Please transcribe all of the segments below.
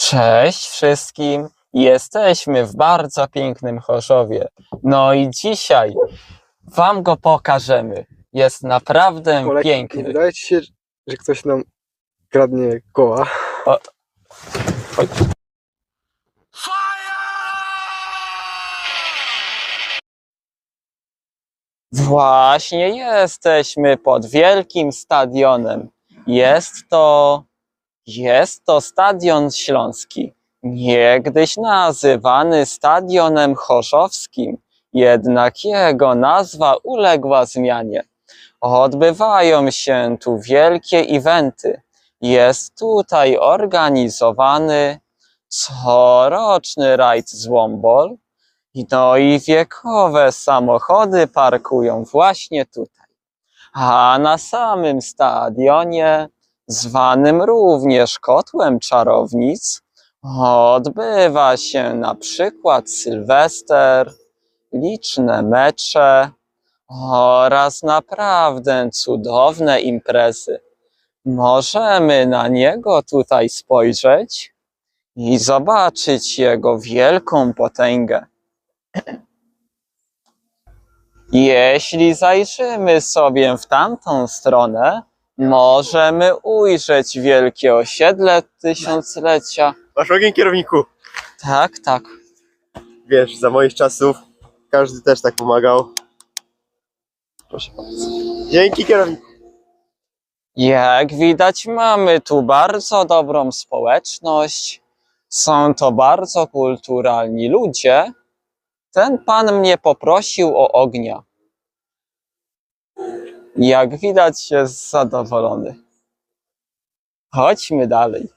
Cześć wszystkim! Jesteśmy w bardzo pięknym Chorzowie. No i dzisiaj Wam go pokażemy. Jest naprawdę Olek, nie piękny. Wydaje ci się, że ktoś nam kradnie koła. Chodź. Właśnie jesteśmy pod wielkim stadionem. Jest to, jest to Stadion Śląski. Niegdyś nazywany Stadionem Chorzowskim, jednak jego nazwa uległa zmianie. Odbywają się tu wielkie eventy. Jest tutaj organizowany coroczny rajd z Wombol. No i wiekowe samochody parkują właśnie tutaj. A na samym stadionie, zwanym również kotłem czarownic, odbywa się na przykład Sylwester, liczne mecze oraz naprawdę cudowne imprezy. Możemy na niego tutaj spojrzeć i zobaczyć jego wielką potęgę. Jeśli zajrzymy sobie w tamtą stronę, możemy ujrzeć wielkie osiedle tysiąclecia. Masz ogień kierowniku. Tak, tak. Wiesz, za moich czasów każdy też tak pomagał. Proszę bardzo. Dzięki kierowniku. Jak widać, mamy tu bardzo dobrą społeczność. Są to bardzo kulturalni ludzie. Ten pan mnie poprosił o ognia. Jak widać, jest zadowolony. Chodźmy dalej.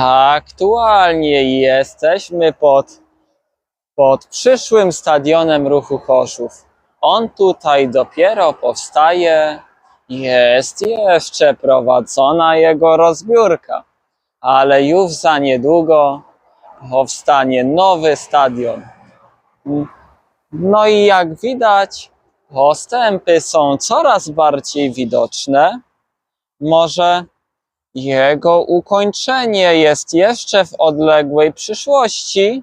Aktualnie jesteśmy pod, pod przyszłym stadionem ruchu Chorzów. On tutaj dopiero powstaje, jest jeszcze prowadzona jego rozbiórka, ale już za niedługo powstanie nowy stadion. No i jak widać, postępy są coraz bardziej widoczne. Może jego ukończenie jest jeszcze w odległej przyszłości,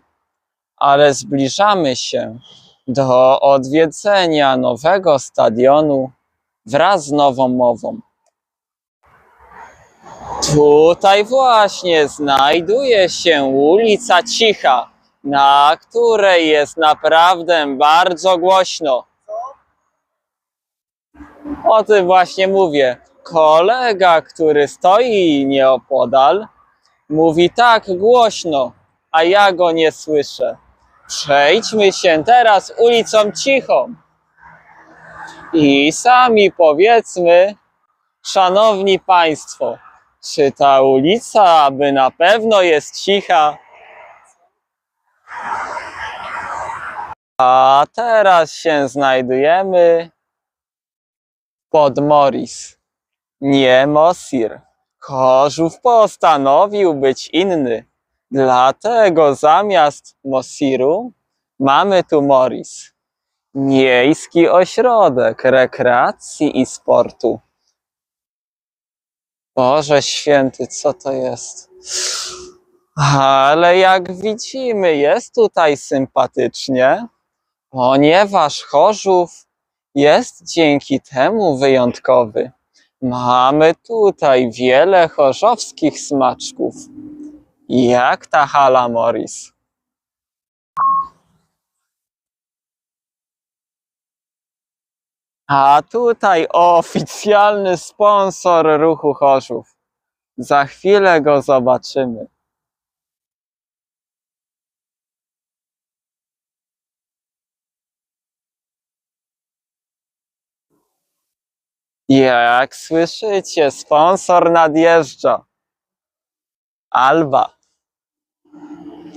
ale zbliżamy się do odwiedzenia nowego stadionu wraz z nową mową. Tutaj właśnie znajduje się ulica Cicha, na której jest naprawdę bardzo głośno. O tym właśnie mówię. Kolega, który stoi nieopodal, mówi tak głośno, a ja go nie słyszę. Przejdźmy się teraz ulicą cichą. I sami powiedzmy, szanowni państwo, czy ta ulica aby na pewno jest cicha? A teraz się znajdujemy pod Morris, nie Mosir. Chorzów postanowił być inny. Dlatego zamiast Mosiru mamy tu Morris. Miejski ośrodek rekreacji i sportu. Boże święty, co to jest? Ale jak widzimy, jest tutaj sympatycznie, ponieważ Chorzów jest dzięki temu wyjątkowy. Mamy tutaj wiele chorzowskich smaczków. Jak ta hala Morris? A tutaj oficjalny sponsor ruchu Chorzów. Za chwilę go zobaczymy. Jak słyszycie, sponsor nadjeżdża. Alba.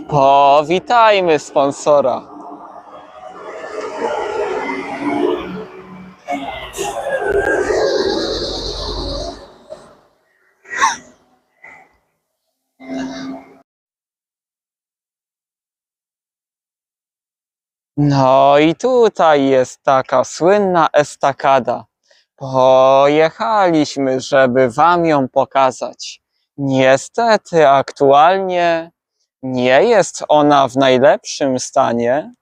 Powitajmy sponsora. No i tutaj jest taka słynna estakada. Pojechaliśmy, żeby wam ją pokazać. Niestety, aktualnie nie jest ona w najlepszym stanie,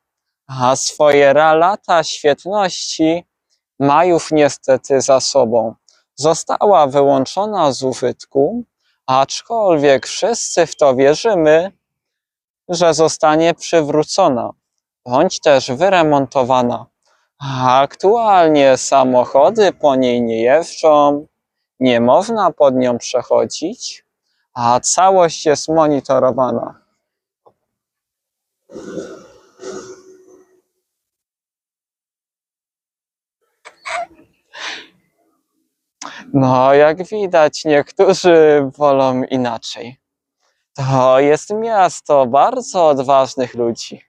a swoje lata świetności ma już niestety za sobą. Została wyłączona z użytku, aczkolwiek wszyscy w to wierzymy, że zostanie przywrócona bądź też wyremontowana. Aktualnie samochody po niej nie jeżdżą, nie można pod nią przechodzić, a całość jest monitorowana. No, jak widać, niektórzy wolą inaczej. To jest miasto bardzo odważnych ludzi.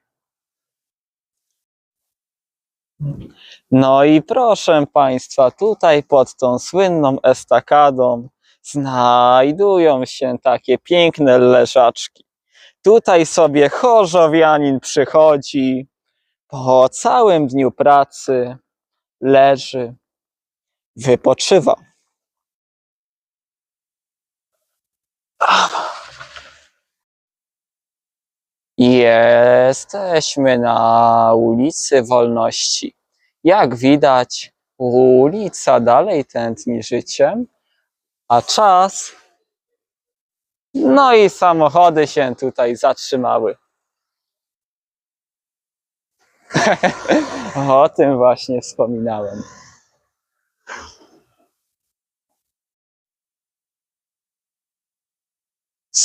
No i proszę Państwa, tutaj pod tą słynną estakadą znajdują się takie piękne leżaczki. Tutaj sobie chorzowianin przychodzi po całym dniu pracy, leży, wypoczywa. Jesteśmy na ulicy Wolności. Jak widać, ulica dalej tętni życiem, a czas. No i samochody się tutaj zatrzymały. o tym właśnie wspominałem.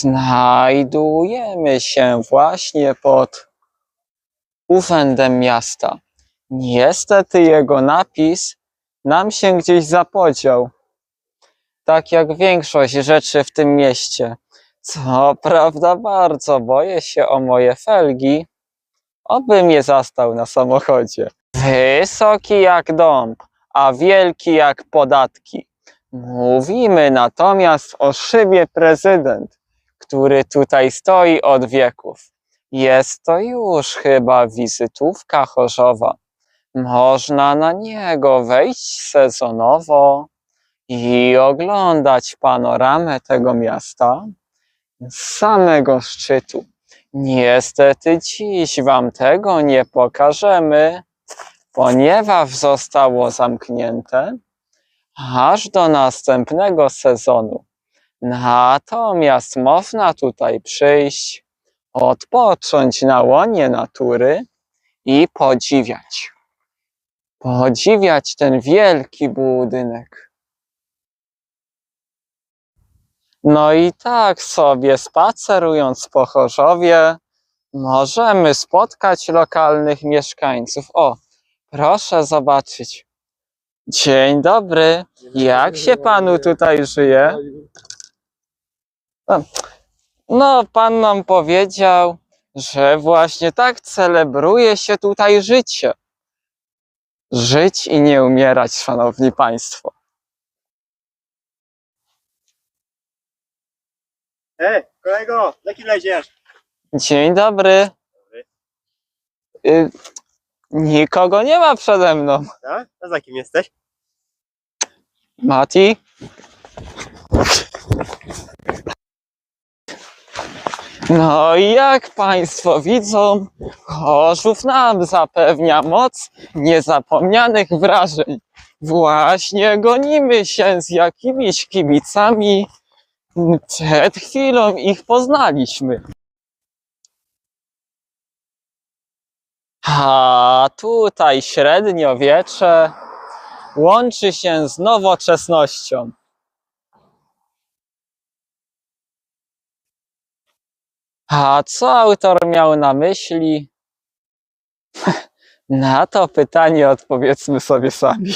Znajdujemy się właśnie pod urzędem miasta. Niestety jego napis nam się gdzieś zapodział. Tak jak większość rzeczy w tym mieście. Co prawda bardzo boję się o moje felgi, oby mnie zastał na samochodzie. Wysoki jak dąb, a wielki jak podatki. Mówimy natomiast o szybie prezydent, który tutaj stoi od wieków. Jest to już chyba wizytówka chorzowa. Można na niego wejść sezonowo i oglądać panoramę tego miasta z samego szczytu. Niestety dziś Wam tego nie pokażemy, ponieważ zostało zamknięte aż do następnego sezonu. Natomiast można tutaj przyjść, odpocząć na łonie natury i podziwiać. Podziwiać ten wielki budynek. No i tak sobie spacerując po Chorzowie, możemy spotkać lokalnych mieszkańców. O, proszę zobaczyć. Dzień dobry. Jak się panu tutaj żyje? No, pan nam powiedział, że właśnie tak celebruje się tutaj życie. Żyć i nie umierać, szanowni państwo. Ej, kolego, za kim leziesz? Dzień dobry. Y, nikogo nie ma przede mną. Tak? A za kim jesteś? Mati? No i jak Państwo widzą, Chorzów nam zapewnia moc niezapomnianych wrażeń. Właśnie gonimy się z jakimiś kibicami. Przed chwilą ich poznaliśmy. A tutaj średniowiecze łączy się z nowoczesnością. A co autor miał na myśli? Na to pytanie odpowiedzmy sobie sami.